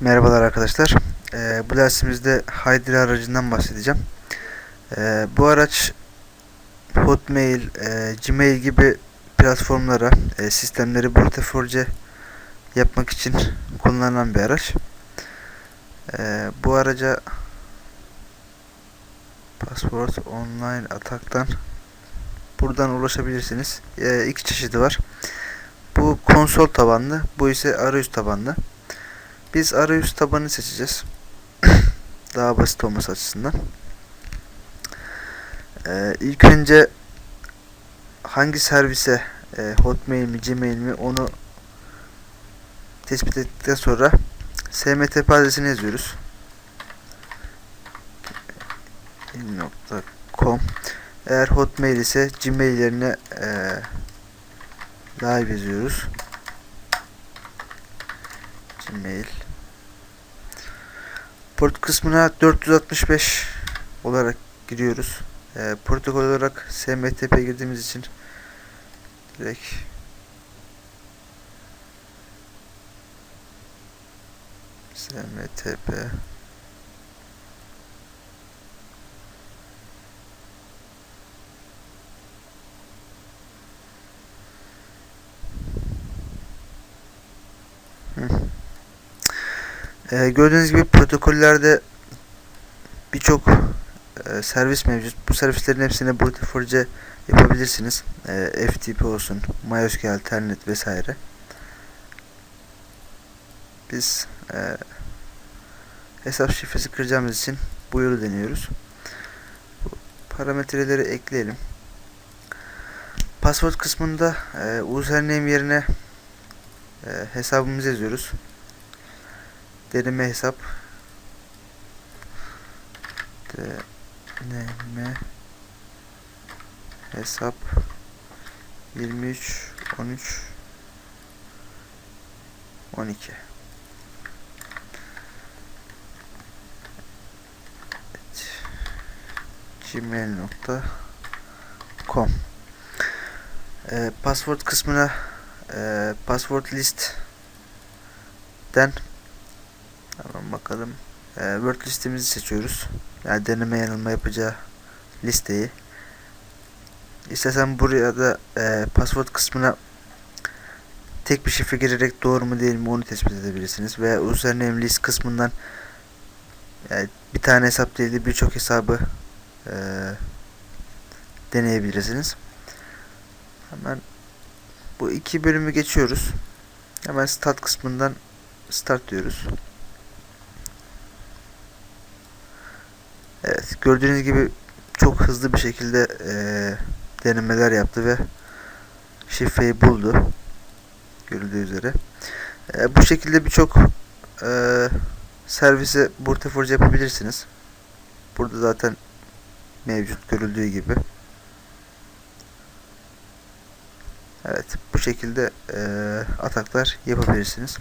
Merhabalar arkadaşlar. Ee, bu dersimizde Hydra aracından bahsedeceğim. Ee, bu araç Hotmail, e, Gmail gibi platformlara e, sistemleri portafolye yapmak için kullanılan bir araç. Ee, bu araca Password Online Atak'tan buradan ulaşabilirsiniz. Ee, iki çeşidi var. Bu konsol tabanlı, bu ise arayüz tabanlı. Biz arayüz tabanı seçeceğiz. Daha basit olması açısından. Ee, ilk önce hangi servise e, Hotmail mi Gmail mi onu tespit ettikten sonra smtp adresini yazıyoruz. .com Eğer Hotmail ise Gmail yerine e, live yazıyoruz. Gmail. Port kısmına 465 olarak giriyoruz. Ee, protokol olarak SMTP girdiğimiz için direkt SMTP Ee, gördüğünüz gibi protokollerde birçok e, servis mevcut. Bu servislerin hepsine Brute yapabilirsiniz. E, FTP olsun, MySQL, Telnet vesaire. Biz e, hesap şifresi kıracağımız için bu yolu deniyoruz. Bu parametreleri ekleyelim. Password kısmında e, username yerine e, hesabımızı yazıyoruz deneme hesap. Deneme hesap. 23 13 12 evet. gmail.com e, password kısmına e, password list den Hemen bakalım. Ee, Word listemizi seçiyoruz. Yani deneme yanılma yapacağı listeyi. İstersen buraya da e, password kısmına tek bir şifre girerek doğru mu değil mi onu tespit edebilirsiniz. Veya username list kısmından yani bir tane hesap değil de birçok hesabı e, deneyebilirsiniz. Hemen bu iki bölümü geçiyoruz. Hemen start kısmından start diyoruz. Evet gördüğünüz gibi çok hızlı bir şekilde e, denemeler yaptı ve şifreyi buldu. Görüldüğü üzere. E, bu şekilde birçok e, servise Burteforge yapabilirsiniz. Burada zaten mevcut görüldüğü gibi. Evet bu şekilde e, ataklar yapabilirsiniz.